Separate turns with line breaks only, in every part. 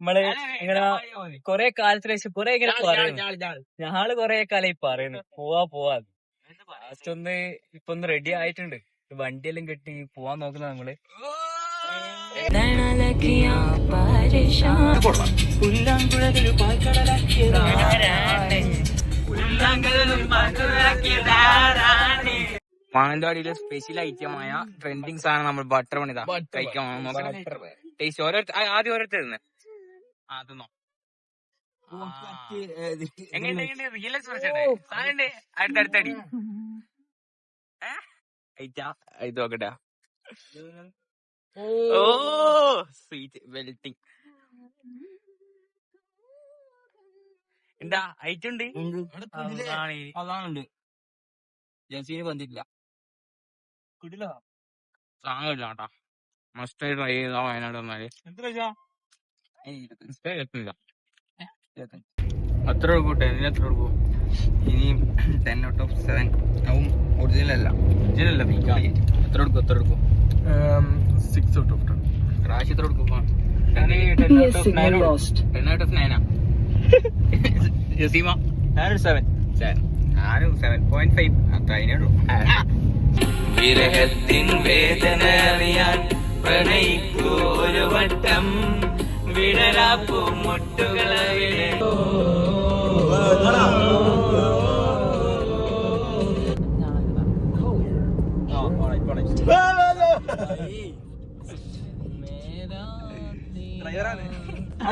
നമ്മൾ ഇങ്ങനെ കൊറേ കാലത്തിന് ശേഷം കൊറേ ഇങ്ങനെ പറയുന്നു. ഞങ്ങൾ കൊറേ കാലായി പറയുന്നു. പോവാ പോവാ. ലാസ്റ്റ് ഒന്ന് ഇപ്പൊ ഒന്ന് റെഡി ആയിട്ടുണ്ട്. വണ്ടിയെല്ലാം കെട്ടി പോവാൻ നോക്കുന്ന നമ്മൾ.
മാനന്തവാടിയിലെ സ്പെഷ്യൽ ഐറ്റമായ ട്രെൻഡിങ് സാധനം നമ്മൾ ബട്ടർ പണിതാ. കഴിക്കാൻ ടേസ്റ്റ് ഓരോരുത്തർ ആദ്യം ആ തിന്നോ? എങ്ങനെയുണ്ട് റിയൽ സാധനം അടുത്തടുത്തടി ഇത് നോക്കട്ടെ. ഓ സ്വീറ്റ് വെൽറ്റിംഗ് എന്താ? ഐറ്റം ഉണ്ട്.
അതാണുണ്ട്. ജൻസീന് വന്നിട്ടില്ല.
സാധനമില്ല കേട്ടാ മസ്റ്റ് ട്രൈ ചെയ്താ വയനാട് വന്നാൽ. അത്ര കൊടുക്കൂട്ടെ ഇതിന് എത്ര കൊടുക്കും
ഇനി ടെൻ ഔട്ട് ഓഫ് സെവൻ അതും ഒറിജിനൽ അല്ല.
ഒറിജിനൽ അല്ല എത്ര കൊടുക്കും എത്ര കൊടുക്കും?
Six out of ten
crash എത്ര കൊടുക്കും? Ten out of nine ten out of Nayana Jaseema
ഞാനൊരു സെവൻ ഞാനും സെവൻ പോയിന്റ് ഫൈവ് അത്ര അതിനുള്ളൂ
വിരഹത്തിൻ വേദന അറിയാൻ പ്രണയിക്കൂ ഒരു വട്ടം. വിടരാപ്പൂ മുട്ടുകളവിടെ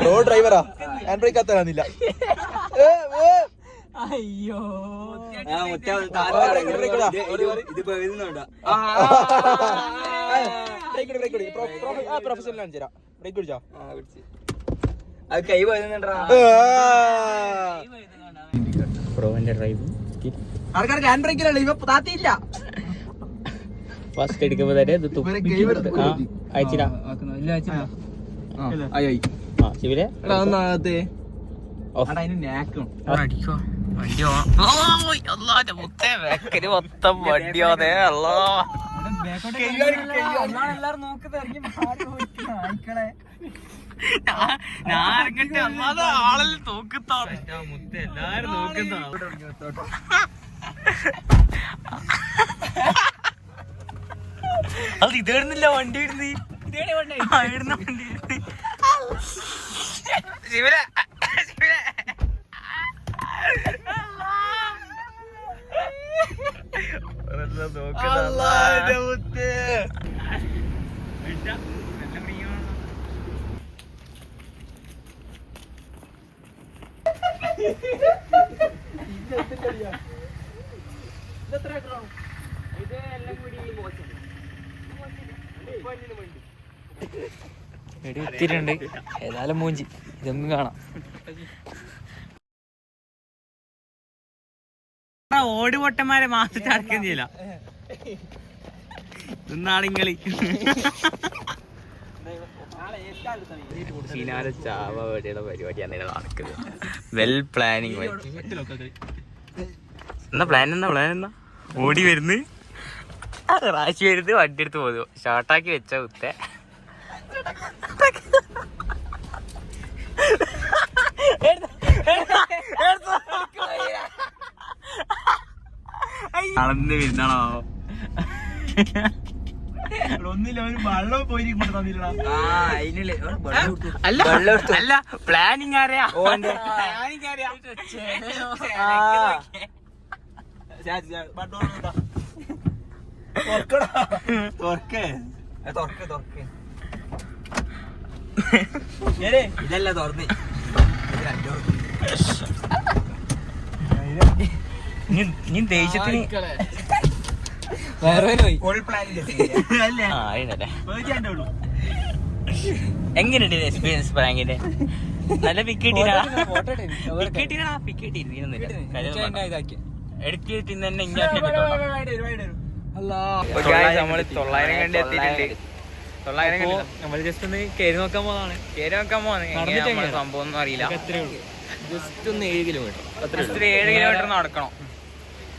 റോ ഡ്രൈവറാ ഹാൻഡ് ബ്രേക്ക് കാണിച്ചു തരാം ബ്രേക്ക്
അത് കൈ
പ്രോവിന്റെ ഡ്രൈവ്
ഹാൻഡ് ബ്രേക്കിലല്ല ഇവ താത്തിയില്ല
ഫസ്റ്റ് എടുക്കുമ്പോ തന്നെ ഇത് അയച്ചിടാ
ആയി
ആ ശിവരെ വണ്ടി അല്ലാതെ ആളെല്ലാം നോക്കുന്നതാണ് മുത്ത എല്ലാരും അത് ഇതേടുന്നില്ല വണ്ടി ഇടുന്ന. ഇടുന്ന വണ്ടി ഇടുന്ന്. ശിവനെ. ശിവനെ. അല്ലാതെ മുത്തേ.
എടി എത്തിയിട്ടുണ്ട്. ഏതായാലും മൂഞ്ചി. ഇതൊന്നും കാണാം.
ഓടി പൊട്ടന്മാരെ മാസത്തെ അടക്കം ചെയ്യില്ല ഇന്നാളിങ്ങളി ഫിനാലെ ചാവ വേടിയുടെ പരിപാടിയാണ് ഇവിടെ നടക്കുന്നത്. വെൽ പ്ലാനിങ് എന്നാ പ്ലാൻ എന്നാ പ്ലാൻ എന്നാ ഓടി വരുന്ന്. റാശി വരുന്ന് വണ്ടി എടുത്ത് പോകുന്നു ഷോർട്ടാക്കി വെച്ച കുത്തെ. അളന്ന് വരുന്നാണോ അല്ല പ്ലാനിങ് ആരെയാ പ്ലാനിങ്
ഇതല്ല തുറന്ന്.
നീ ദേഷ്യത്തിന് എങ്ങനെയുണ്ട് എക്സ്പീരിയൻസ് പ്രാങ്കിന്റെ നല്ല കിട്ടിയിട്ടാ പിക്ക് കിട്ടിയിരുന്നില്ല എടുത്തിട്ട് തന്നെ ഇങ്ങനെ നമ്മൾ തൊള്ളായിരം കണ്ടി എത്തിയിട്ടുണ്ട്. തൊള്ളായിരം കണ്ടില്ല.
നമ്മൾ ജസ്റ്റ് ഒന്ന് കയറി നോക്കാൻ പോകുന്നതാണ്
കേറി നോക്കാൻ
എങ്ങനെയാ?
സംഭവം ഒന്നും അറിയില്ല.
അത്രേ ഉള്ളൂ?
ജസ്റ്റ് ഒന്ന് ഏഴ് കിലോമീറ്റർ
ജസ്റ്റ് ഏഴ് കിലോമീറ്റർ നടക്കണം.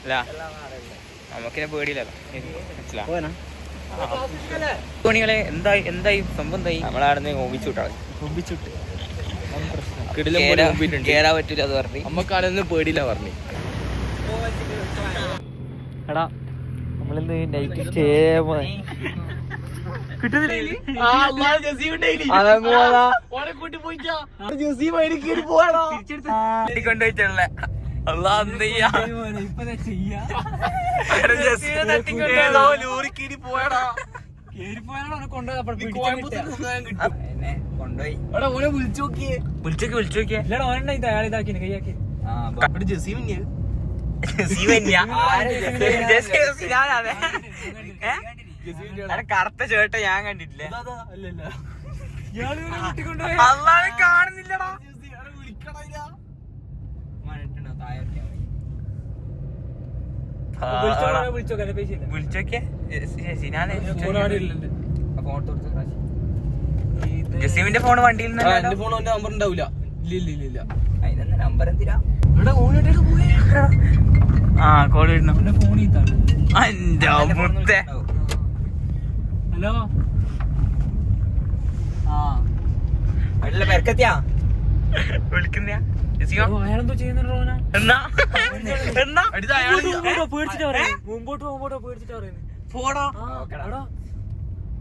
അല്ല നമുക്കിനെ പേടിയില്ലല്ലോ. മണികളെ എന്തായി എന്തായി? സംഭവം എന്തായി?
പോലെ
കേറാ-
മുമ്പിട്ടുണ്ട്
കേറാൻ പറ്റൂല അത് പറഞ്ഞു.
നമ്മക്കാളൊന്നും പേടിയില്ല പറഞ്ഞു.
എടാ നമ്മളിന്ന് നൈറ്റ് സ്റ്റേ
കൊണ്ടുപോയിട്ടുള്ള ചെയ്യാ?
കൊണ്ടുപോയി
വിളിച്ചോക്കി വിളിച്ചോക്കിയേ
ഇല്ലടാ ഓനെണ്ണ
കറുത്ത ചേട്ട ഞാൻ കണ്ടിട്ടില്ലേ. അല്ലാതെ കാണുന്നില്ലടാ. ജസീമിന്റെ ഫോൺ വണ്ടിയിൽ നിന്ന്
ഫോൺ നമ്പർ ഉണ്ടാവില്ല ഇല്ല ഇല്ല ഇല്ല
അതിനെന്താ നമ്പർ എന്തിനാ?
ആ കോൾ വരുന്ന. ഫോൺ ഇത്താണ്
എന്റെ
ഹലോ? മുമ്പോട്ട് മുമ്പോട്ടോ പേടിച്ചിട്ടാ പറയുന്നത്
പോടാ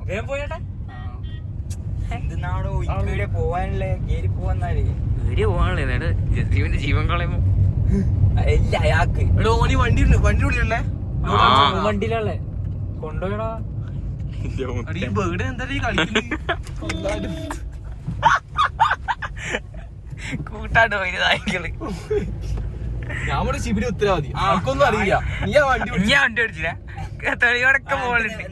വേഗം പോയേട്ടെ.
എന്തിനാണോ ഇവിടെ പോവാനുള്ള? കേറി പോവാന്നാൽ.
പേടി പോകാനുള്ളത് ജസീമിന്റെ ജീവൻ കളയുമ്പോ.
ഇല്ല അയാൾക്ക്.
എടോ ഓനി വണ്ടി വണ്ടി ഓടിയല്ലേ
ആ.
വണ്ടിയിലല്ലേ കൊണ്ടുപോയടാ.
കൂട്ടാണ്ട് പോയി നായ്ക്കൾ
ഞാൻ ഇവിടെ ശിബിരി ഉത്തരവാദി ആർക്കൊന്നും അറിയില്ല. നീ ആ വണ്ടി
ഞാൻ വണ്ടി ഓടിച്ചില്ല? തെളിവടക്കം പോകലുണ്ട്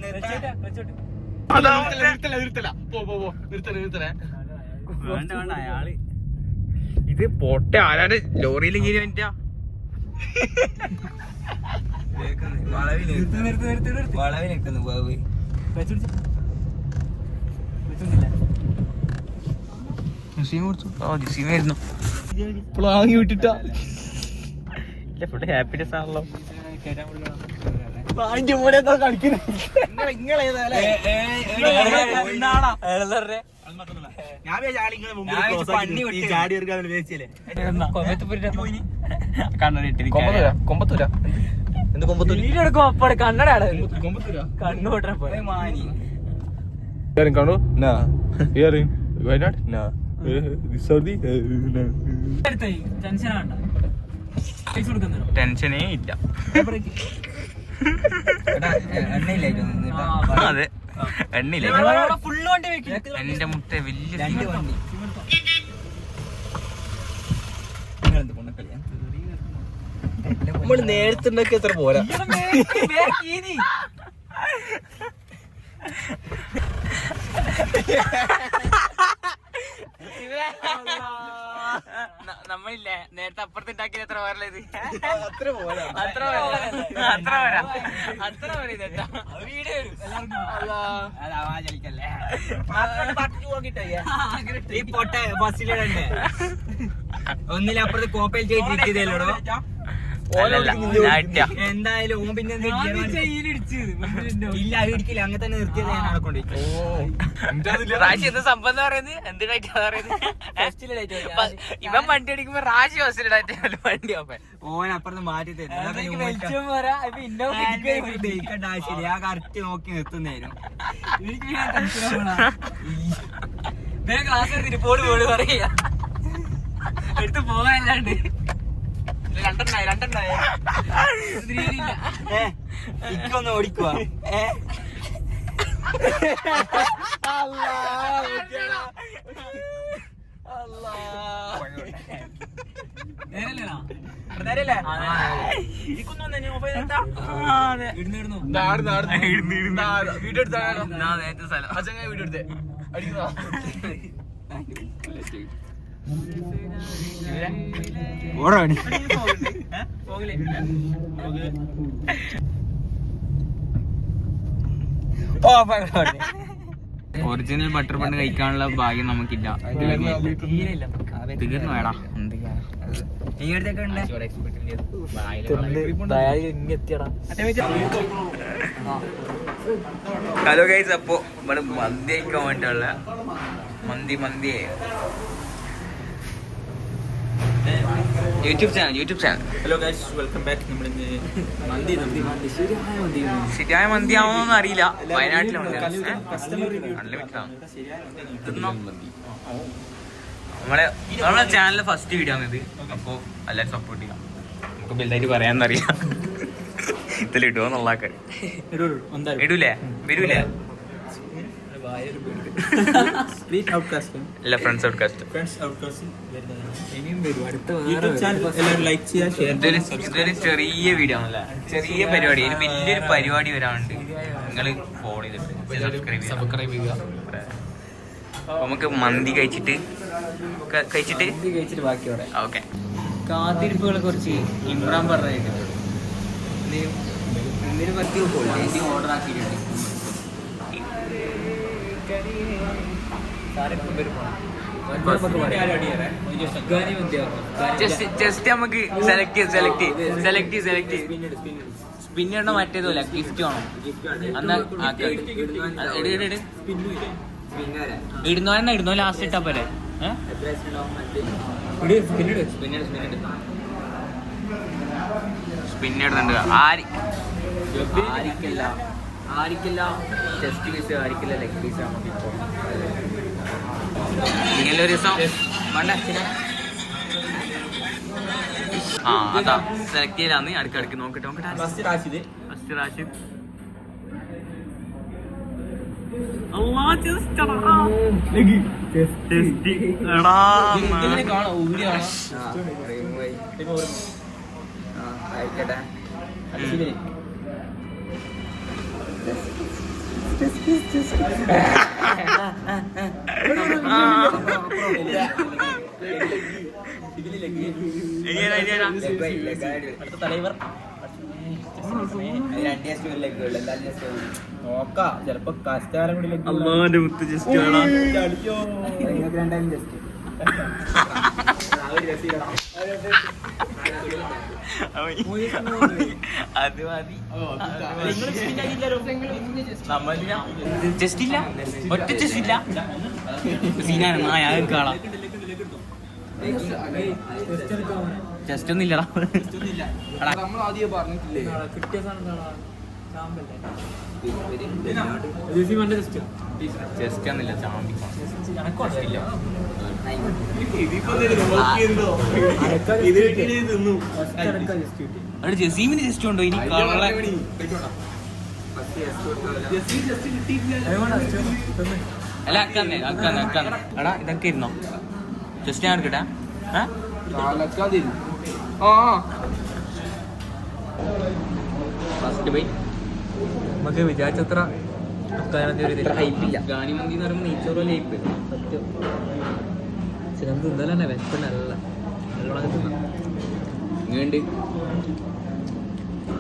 ഇത് പോട്ടെ ആരാണ് ലോറിയിൽ
ഇങ്ങനെ വളവിൽ
വളവിൽ നിൽക്കുന്നു ബാബു
പ്ലാങ്ങി വിട്ടിട്ടാ.
ഇല്ല ഫുള്ള് ഹാപ്പിനെസ് ആണല്ലോ.
കൊമ്പത്തൂര. എന്ത് കൊമ്പത്തൂര്?
വീടെടുക്കും അപ്പാടെ കണ്ണടയാണ്
കൊമ്പത്തൂര?
കണ്ണു പൊട്ടാ പോലെ
Yarin kano? Nah. Yarin. Waynaട്? Nah. Saudi? Nah.
ടെൻഷൻ ആണ്ട പൈസ കൊടുക്കുന്നോ
ടെൻഷനേ ഇല്ല. അതെ.
എണ്ണയില്ല?
എന്റെ മുട്ട വലിയ
വണ്ടി.
നമ്മൾ നേരത്തെ ഉണ്ടാക്കി എത്ര പോരാ.
നമ്മളില്ലേ നേരത്തെ അപ്പുറത്ത് ഉണ്ടാക്കിയത് എത്ര പോരല്ലേ ഇത്?
അത്ര പോരാ.
അത്ര പോരാ. അത്ര പോരാ. അത്ര പോരാ ഇതേട്ടാ വീട്
ഈ പൊട്ട ബസ്സിലിടണ്ടേ? ഒന്നിലപ്പുറത്ത് കോപ്പയിൽ ചെയ്തിരിക്കുന്നല്ലോ എന്തായാലും ഓൻ പിന്നെ ഇല്ല അത് ഇടിക്കില്ല. അങ്ങനെ തന്നെ നിർത്തിയത് ഞാൻ അവിടെ കൊണ്ടുപോയി.
റാശി എന്ത് സംഭവം എന്ന് പറയുന്നത്? എന്തിനായിട്ടാ പറയുന്നത്? ബ- ഇവൻ വണ്ടി അടിക്കുമ്പോ റാശി ബസ്സിലിടാറ്റ വണ്ടി ഓപ്പൻ
ഓൻ അപ്പുറത്ത് മാറ്റി തരും ആവശ്യമില്ല. ആ കറക്റ്റ് നോക്കി നിർത്തുന്നേരും.
ക്ലാസ് എടുത്തിട്ട് പോട് പോട് പറയാ. എടുത്ത് പോകാനല്ലാണ്ട്
രണ്ടെണ്ണായി രണ്ടെണ്ണായി.
ഇക്കൊന്ന് ഓടിക്കുവാ. ഏ?
വീഡിയോ അച്ഛൻ വീഡിയോ എടുത്തേ.
ഒറിജിനൽ ബട്ടർ പണ്ട് കഴിക്കാനുള്ള ഭാഗ്യം നമുക്കില്ല. തീർന്നു വേടാ ഹലോ ഗൈസ് അപ്പോ ഇവിടെ മന്തി കഴിക്കാൻ വേണ്ടിയുള്ള മന്തി മന്തി YouTube channel YouTube channel.
Hello guys welcome back നമ്മൾ ഇന്ന് മന്തി മന്തി
ശരിയായ മന്തി ആവുന്നൊന്നും അറിയില്ല വയനാട്ടിലുണ്ട് അൺലിമിറ്റഡ് ആണ്. തിന്നോ? നമ്മളെ നമ്മളെ ചാനലിലെ ഫസ്റ്റ് വീഡിയോ ആണ് ഇത്. അപ്പോ എല്ലാവരും സപ്പോർട്ട് ചെയ്യാം. നമുക്ക് വലുതായിട്ട് പറയാന്നറിയാം ഇതിൽ ഇടുവോ എന്നുള്ളതൊക്കെ ഇടൂലേ? വരൂലേ? എല്ലാ friends outcast.
Friends outcast YouTube channel എല്ലാവരും ലൈക്ക് ചെയ്യുക ഷെയർ
ഇതൊരു ചെറിയ വീഡിയോ ആണല്ലേ. ചെറിയ പരിപാടി. ഒരു വലിയൊരു പരിപാടി വരാനുണ്ട്. നിങ്ങൾ ഫോളോ ചെയ്തിട്ട് സബ്സ്ക്രൈബ് ചെയ്യുക. നമുക്ക് മന്തി കഴിച്ചിട്ട് കഴിച്ചിട്ട്?
കഴിച്ചിട്ട് ബാക്കി പറയാം.
ഓക്കെ.
കാത്തിരിപ്പുകളെ കുറിച്ച് ഇമ്രാൻ പറഞ്ഞിട്ടുണ്ട്. എന്തിനു പറ്റി ഓർഡർ ആക്കിയിട്ടുണ്ട്.
ജസ്റ്റ് നമുക്ക് സെലക്ട് മറ്റേതല്ല ഗിഫ്റ്റ് വേണം. അന്ന് ഇടുന്നോ എന്നാ ഇടുന്നോ? ലാസ്റ്റ് ഇട്ടാ പോലെ സ്പിന്നിടുന്നുണ്ട് ആരി
ആരിക്കല്ല. ആരിക്കല്ല. ടെസ്റ്റ് പീസ് ആരിക്കില്ല ലെഗ് പീസ് ആണ്?
ഇങ്ങനെ ഒരു ദിവസം വേണ്ട? ആ അതാ. സെലക്ട് ചെയ്യലാന്ന്. അടുക്ക് അടുക്ക് നോക്കട്ടെ. നോക്കട്ടെ
ഫസ്റ്റ് റാഷിദ്
ഫസ്റ്റ് റാഷിദ് അള്ളാ just എടാ. Just. എടാ,
ഇതിനെ കാണാം ഊരി കാണാം
ആയിക്കട്ടെ
ഉം. ഇങ്ങനെ, ഇങ്ങനെ.
അടുത്ത തലൈവർ നോക്കാം ചെലപ്പോ കസ്റ്റാരം കൂടി leg ഉള്ള-
ജസ്റ്റ് അത് മതി. നമ്മളില്ല ജസ്റ്റ് ഇല്ല ഒറ്റ ജസ്റ്റ് ഇല്ല. സീനാണ് കാണാം. ജസ്റ്റ് ഒന്നും ഇല്ലടാ
നമ്മൾ ആദ്യം പറഞ്ഞിട്ടില്ലേ
ജസ്റ്റ് ഒന്നുമില്ല ചാമ്പി അവിടെ ജസീമിന് ജസ്റ്റ് ഉണ്ടോ? ഇനി അല്ല അക്കന്നെ അക്കന്നെ അക്കന്നെ എടാ ഇതൊക്കെ ഇരുന്നോ? ജസ്റ്റ് ഞാൻ എടുക്കട്ടെ. ഫസ്റ്റ് ബൈ
നമുക്ക് വിചാരിച്ചത്ര
ഹൈപ്പില്ല ഗാനിമന്തി എന്ന് പറയുമ്പോൾ നെയ്ച്ചോറും ഹൈപ്പ്
പക്ഷെ നമുക്ക് ഇന്നലെ തന്നെ വെച്ച നല്ല നല്ലോണം തിന്നാം.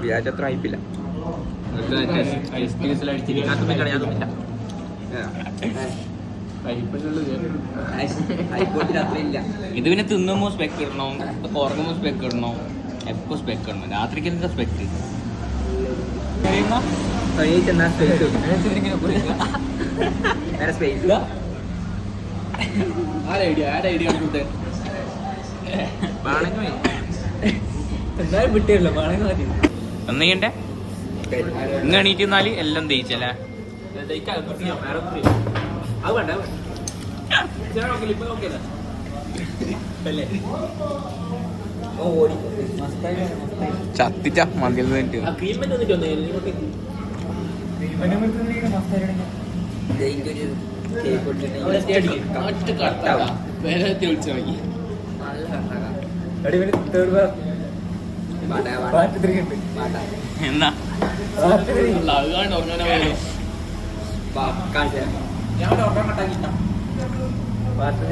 വിചാരിച്ചത്ര
കളയാതൊന്നുമില്ല ഇത് പിന്നെ തിന്നുമ്പോ സ്പെക്ക് ഇടണോ ഉറങ്ങുമ്പോ സ്പെക്ക് ഇടണോ എപ്പോ സ്പെക്ക് ഇടണം രാത്രിക്ക് എന്താ സ്പെക്ക്
എന്തായാലും വിട്ടില്ല വേണമെങ്കിൽ മതി.
ഒന്ന് ചെയ്യണ്ടേ? ഇന്ന് എണീറ്റ് നിന്നാൽ എല്ലാം തേച്ചല്ലേ
അത് വേണ്ട
ചത്തിച്ച മന്തിയിൽ നിന്നിട്ട് എന്നാ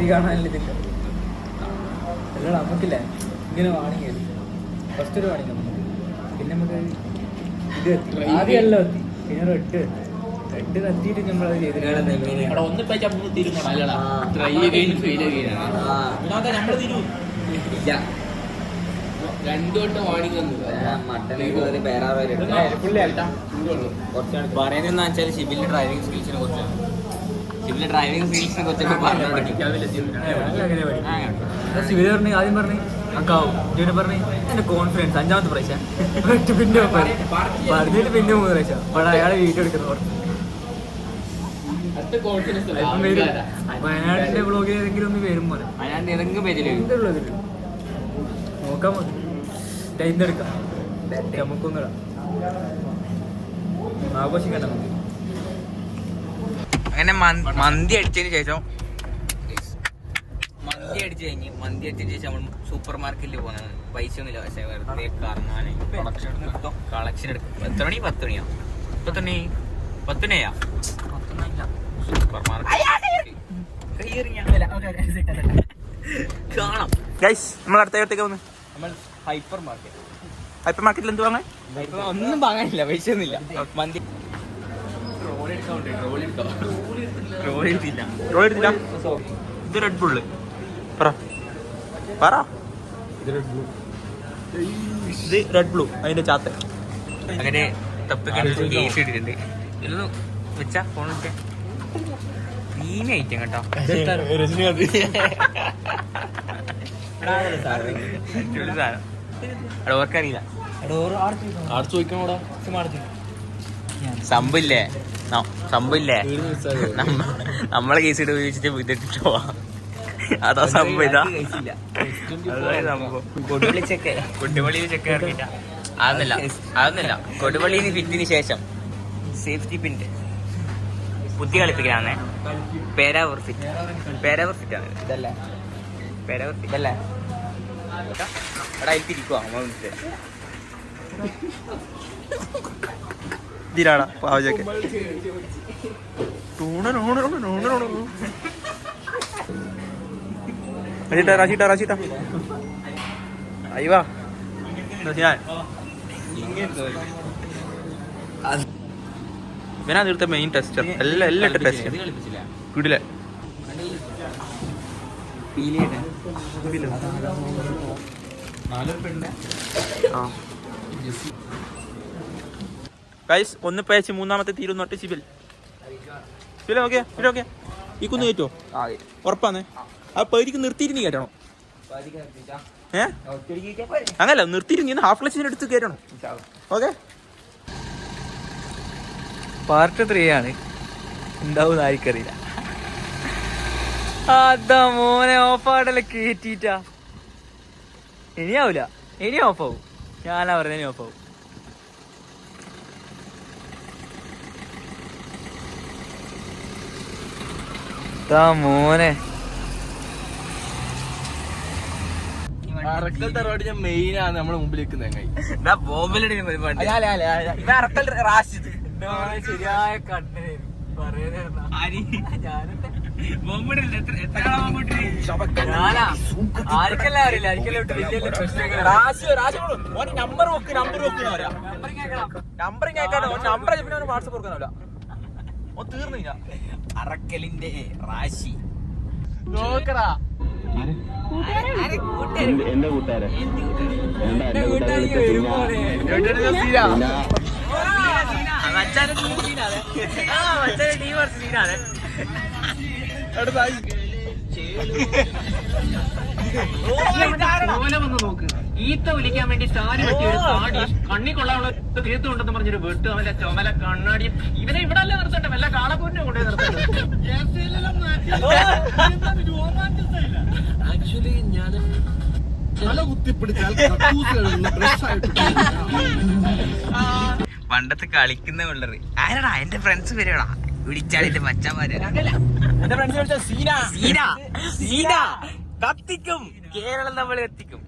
കാണാനില്ല നമുക്കില്ലേ ഇങ്ങനെ വാണിങ് ഫസ്റ്റ് ഒരു വാണിംഗ് നമുക്ക് പിന്നെ നമുക്ക് ഇത് ആദ്യമല്ലോ എത്തി പിന്നെ ഒരു എട്ട് എത്തി രണ്ട് കത്തിയിട്ട് നമ്മളത് ചെയ്തിട്ട്
അവിടെ ഒന്നിപ്പോ മൂന്ന് തീരുമാനം അല്ലടാ. ട്രൈ ചെയ്യുകയും ഫെയിൽ ചെയ്യുകയാണ് ഇതിനകത്ത് നമ്മൾ തീരും.
പറയുന്നതെന്ന് വെച്ചാൽ ഷിബിലിന്റെ ഡ്രൈവിംഗ് സ്കിൽസിനെ കുറിച്ചാണ് ഷിബിലിന്റെ ഡ്രൈവിംഗ് സ്കിൽസിനെ കുറിച്ചൊക്കെ പറഞ്ഞു
പറഞ്ഞ് ആദ്യം പറഞ്ഞു അക്കാവും പറഞ്ഞു എന്റെ കോൺഫിഡൻസ് അഞ്ചാമത്തെ പ്രാവശ്യം. പിന്നെ പിന്നെ പറഞ്ഞിട്ട് പിന്നെ മൂന്ന് പ്രാവശ്യം. അയാളെ വീട്ടിൽ എടുക്കുന്നു. പുറത്ത്. വയനാടിന്റെ ബ്ലോഗിൽ ഏതെങ്കിലും ഒന്ന് വരും പോലെ
അതിനകത്ത് ഏതെങ്കിലും പേജിൽ
എന്ത് ബ്ലോഗിൽ നോക്കാം മതി ടൈം എടുക്കാം. നമുക്കൊന്നിടാം ആഘോഷിക്കണ്ട
അങ്ങനെ മന്തി- അടിച്ചതിന് ശേഷം മന്തി അടിച്ചു കഴിഞ്ഞ് മന്തി അടിച്ചതിന് ശേഷം നമ്മൾ സൂപ്പർ മാർക്കറ്റിൽ പോകുന്നത് പൈസ ഒന്നുമില്ല പക്ഷേ വെറുതെ കറങ്ങാനേ കളക്ഷൻ എടുക്കും. എത്ര മണി? പത്ത് മണിയാ? പത്ത് മണി? പത്ത് മണിയാ. സൂപ്പർ മാർക്കറ്റ് കാണാം ഗൈസ് നമ്മൾ അടുത്ത ഇടത്തേക്ക് വന്ന്
നമ്മൾ ഹൈപ്പർ മാർക്കറ്റ്
ഹൈപ്പർ മാർക്കറ്റിൽ എന്ത് വാങ്ങാൻ
ഒന്നും വാങ്ങാനില്ല പൈസ ഒന്നുമില്ല.
മന്തി. ഇത് റെഡ് ബുള്ള് പറ. പറ. ഇത് റെഡ് ബ്ലൂ അതിന്റെ ചാത്ത. അങ്ങനെ തപ്പൊക്കെ കേസ് ഇട്ടിട്ടുണ്ട്. ഇതൊന്ന് വെച്ചാ ഫോൺ വെച്ചാ പ്രീമിയം ഐറ്റം കേട്ടോ. ഓർക്കറിയില്ല. സംഭവില്ലേ സംഭവില്ലേ നമ്മ- നമ്മളെ കേസ് ഇട്ട് ഉപയോഗിച്ചിട്ട് ഇതിട്ടിട്ട് പോവാ. അതാ സംഭവം ഇതാ. കൊടുവള്ളി ചെക്ക് കൊടുവള്ളിയിൽ ചെക്ക് ഇറക്കിട്ട അതൊന്നല്ല അതൊന്നല്ല. കൊടുവള്ളിയിൽ ഫിറ്റിന് ശേഷം. സേഫ്റ്റി പിന്റെ ബുദ്ധി കളിപ്പിക്കലാന്നേ പേരാവർ ഫിറ്റ് പേരാവർ ഫിറ്റ് ആണ്
ഇതല്ലേ
പേരാവർ ഫിറ്റ് അല്ലേ എടാ അതിരിക്കുവാ ഇതിലാടാ പാവചൊക്കെ രാശിട്ട രാശിട്ട രാശിട്ട അയ്യവാ ഞാൻ ഇവനാ തീർത്ത മെയിൻ ടെസ്റ്റർ എല്ലാം എല്ലാം ടെസ്റ്റർ വീട്ടിലെ ഗൈസ് ഒന്ന് പേച്ച് മൂന്നാമത്തെ തീരുന്നോട്ട് Sibil. CIBIL okay CIBIL okay ഈ കുന്ന് കയറ്റോ ഉറപ്പാന്നേ ആ. പേരിക്ക് നിർത്തിയിട്ട്? നീ കയറ്റണം ഏ അങ്ങനല്ല നിർത്തിയിരുന്നു ഹാഫ് ക്ലച്ചിന് എടുത്ത് കയറ്റണം ഓക്കെ
പാർട്ട് ത്രീ ആണ് ഉണ്ടാവും ആർക്കറിയില്ല. അതാ മോനെ ഓഫാടല്ലേ കേറ്റിട്ടാ. ഇനിയാവൂല. ഇനി ഓഫാവും. ഞാനാ പറഞ്ഞ ഇനി ഓഫാവും. അതാ മോനെ.
അറക്കൽ തറവാട് ഞാൻ മെയിൻ ആണ്. നമ്മളെ മുമ്പിൽ നിൽക്കുന്ന ചങ്ങായി
ബോംബിലടി പരിപാടി
ശരിയായ കണ്ണേ ഞാനാ? ആർക്കെല്ലാം അറിയില്ല? ആർക്കെല്ലാം വിട്ട് വലിയ വലിയ പ്രശ്നങ്ങൾ
നമ്പർ നോക്ക് നമ്പർ നോക്ക് നമ്പർ നമ്പർ പിന്നെ വാട്സപ്പ് കൊടുക്കാനല്ല ഓ തീർന്നില്ല. അറക്കലിന്റെ റാശി.
നോക്കടാ.
വന്ന് നോക്ക്. ഈത്ത വിളിക്കാൻ വേണ്ടി സാരി വെട്ടിയ ഒരു താടി കണ്ണി കൊള്ളാനുള്ള തീർത്തും ഉണ്ടെന്ന് പറഞ്ഞൊരു വെട്ട് അവന്റെ ചുമല കണ്ണാടിയും ഇവനെ ഇവിടെ അല്ലേ നിർത്തട്ടെ വല്ല കാളക്കൂരിനെ കൊണ്ടേ
ആക്ച്വലി ഞാൻ തല കുത്തിപ്പിടിച്ചാൽ ബ്രഷ് ആയിട്ട്
പണ്ടത്തെ കളിക്കുന്ന പിള്ളേർ ആരാടാ? എന്റെ ഫ്രണ്ട്സ് വരെടാ വിളിച്ചാളിന്റെ മച്ചന്മാര്. കത്തിക്കും. കേരളം നമ്മൾ കത്തിക്കും?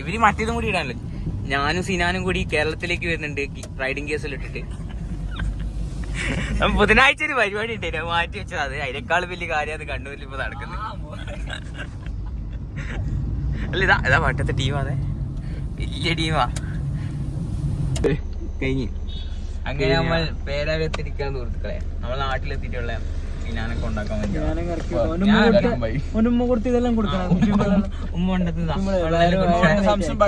ഇവർ മറ്റേതും കൂടി ഇടാനല്ലോ? ഞാനും സീനാനും കൂടി കേരളത്തിലേക്ക് വരുന്നുണ്ട്. റൈഡിങ് കേസിൽ ഇട്ടിട്ട്. ബുധനാഴ്ച ഒരു പരിപാടി ഉണ്ടായിരുന്നു മാറ്റി വെച്ചത്. അത് അതിനേക്കാൾ വലിയ കാര്യം അത് കണ്ണൂരിൽ ഇപ്പൊ നടക്കുന്നത്. അല്ല ഇതാ ഇതാ വട്ടത്തെ ടീമാ അതെ വലിയ ടീമാ കഴിഞ്ഞു. അങ്ങനെ നമ്മൾ പേരാവെത്തിരിക്കാൻ സുഹൃത്തുക്കളെ. നമ്മളെ നാട്ടിലെത്തിയിട്ടുള്ള സിനാനൊക്കെ ഉണ്ടാക്കാൻ
ഉമ്മ
കൊണ്ടെത്തുന്നതാ.
സംശയം